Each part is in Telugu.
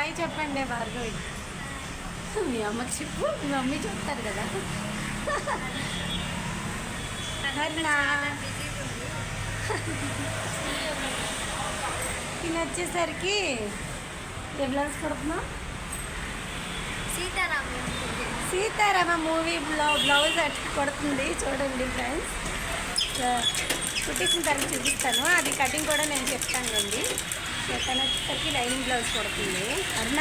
బాయ్ చెప్పండి భార్గవి. మీ అమ్మకి చెప్పు మీ మమ్మీ చెప్తారు కదా. తిని వచ్చేసరికి ఏ బ్లౌజ్ సీతారామం సీతారామ మూవీ బ్లౌ బ్లౌజ్ అట్లా కొడుతుంది. చూడండి ఫ్రెండ్స్. కుట్టించిన తర్వాత చూపిస్తాను. అది కటింగ్ కూడా నేను చెప్తానండి తను వచ్చేసరికి లైనింగ్ బ్లౌజ్ కొడుతుంది. అరుణ.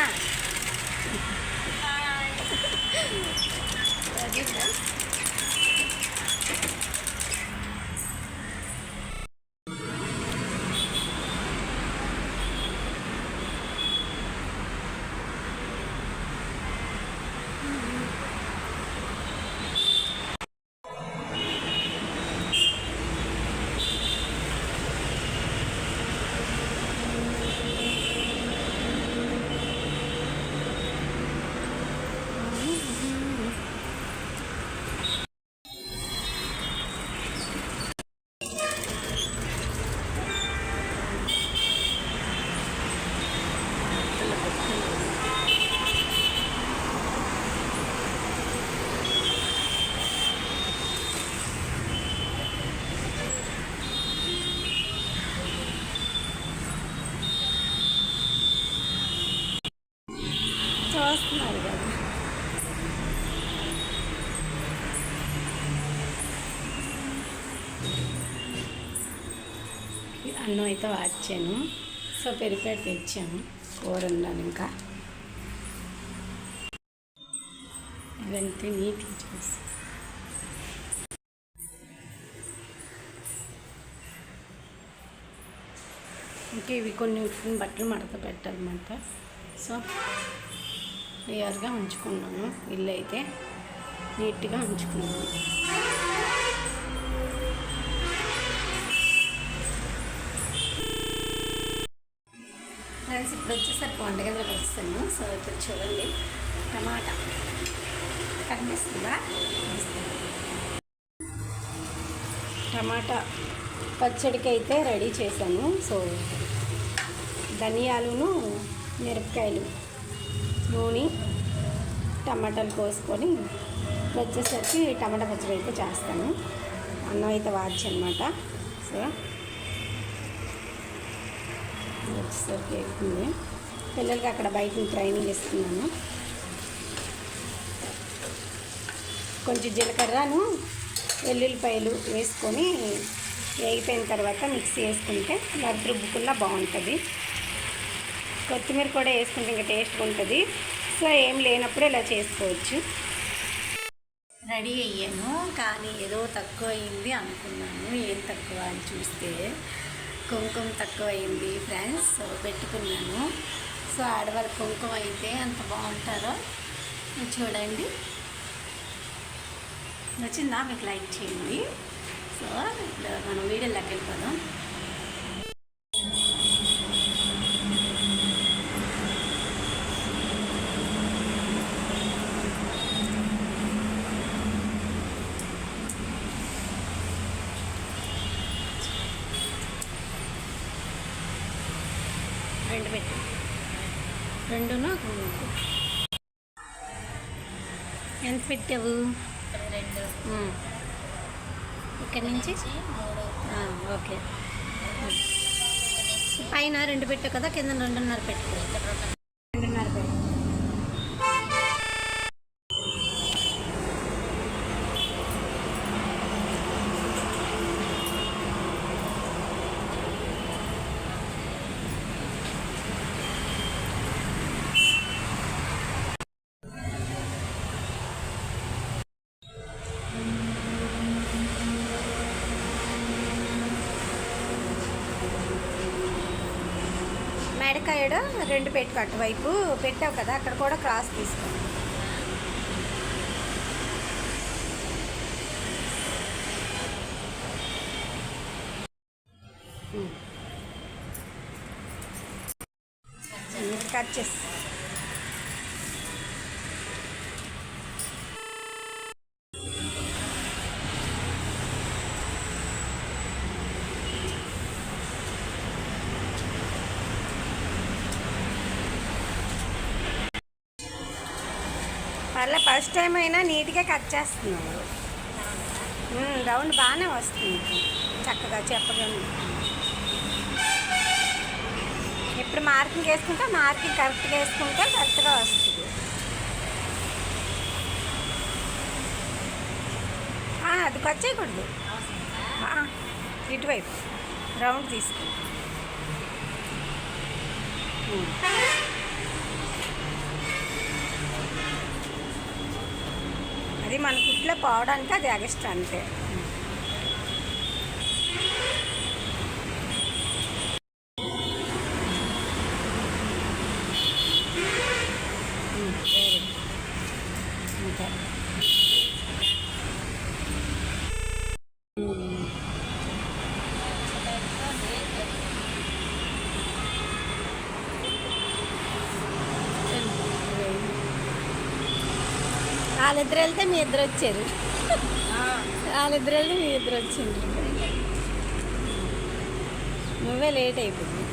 అది చూస్తున్నారు కదా. అన్నం అయితే వాచాను సో పెరిపేట తెచ్చాను కూర ఉన్నాను ఇంకా. ఇదంతా నీట్గా చూసి ఇంకా ఇవి కొన్ని బట్టలు మడత పెట్టాలన్నమాట. సో క్లియర్గా ఉంచుకున్నాను. ఇల్లు అయితే నీట్గా ఉంచుకున్నాను. ఫ్రెండ్స్ ఇప్పుడు వచ్చేసరికి వంటగదిలోకి వస్తాను సో ఇప్పుడు చూడండి. టమాటా కనిపిస్తుందా టమాటా పచ్చడికి అయితే రెడీ చేశాను. సో ధనియాలును మిరపకాయలు నూనె టమాటాలు కోసుకొని వచ్చేసరికి టమాటా పచ్చడి అయితే చేస్తాను. అన్నం అయితే వాచ్ అనమాట సో వచ్చేసరికి ఎక్కుంది పిల్లలకి అక్కడ బయట ట్రైనింగ్ ఇస్తున్నాను. కొంచెం జీలకర్రను వెల్లుల్లిపాయలు వేసుకొని వేగిపోయిన తర్వాత మిక్సీ వేసుకుంటే లడ్డు రుబ్బుకున్నా బాగుంటుంది. కొత్తిమీర కూడా వేసుకుంటే ఇంకా టేస్ట్గా ఉంటుంది. సో ఏం లేనప్పుడు ఇలా చేసుకోవచ్చు. రెడీ అయ్యాను. కానీ ఏదో తక్కువ అయింది అనుకున్నాను. ఏం తక్కువ అని చూస్తే కుంకుమ తక్కువ అయింది ఫ్రెండ్స్. సో పెట్టుకున్నాను. సో ఆడవాళ్ళ కుంకుమ అయితే అంత బాగుంటారో చూడండి. నచ్చిందా? మీకు లైక్ చేయండి. సో ఇప్పుడు మనం వీడియోలోకి వెళ్ళిపోదాం. రెండును. ఎంత పెట్టావు రెండు. ఇక్కడి నుంచి ఓకే. పైన రెండు పెట్టావు కదా కింద రెండున్నర పెట్టు మెడకాయడు రెండు పెట్టు అటువైపు పెట్టావు కదా అక్కడ కూడా క్రాస్ తీసుకో. కట్ చేసి మళ్ళీ ఫస్ట్ టైం అయినా నీట్గా కట్ చేస్తున్నావు రౌండ్ బాగానే వస్తుంది. చక్కగా చెప్పగలను. ఇప్పుడు మార్కింగ్ వేసుకుంటే మార్కింగ్ కరెక్ట్గా వేసుకుంటే కరెక్ట్గా వస్తుంది. అది కచ్చేయకూడదు ఇటువైపు. రౌండ్ తీసుకుంటాం అది మన కుట్లో పోవడానికి అది ఎగస్ట్రా అంతే. వాళ్ళిద్దరు వెళ్తే మీ ఇద్దరు వచ్చారు వాళ్ళిద్దరు వెళ్తే మీ ఇద్దరు వచ్చిండ్రు నువ్వే లేట్ అయిపోయింది.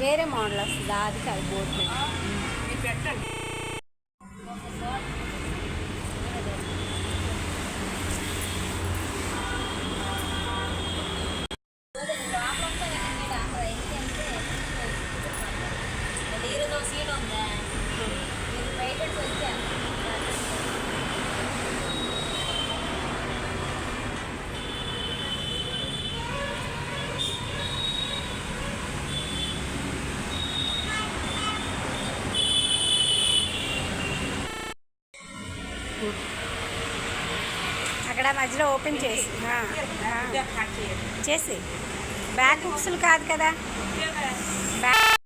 వేరే మోడల్ వస్తుందా? అది కాదు బోర్డు. పెట్టండి. మధ్యలో ఓపెన్ చేసి ఆ, ఆ, ఇదే కట్ చేసి బ్యాక్ బుక్స్లు కాదు కదా ఇదే కదా. Back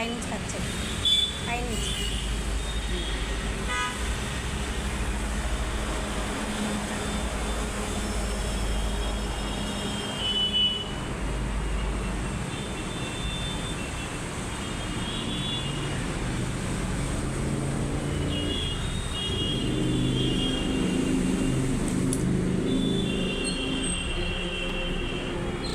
tiny tactic.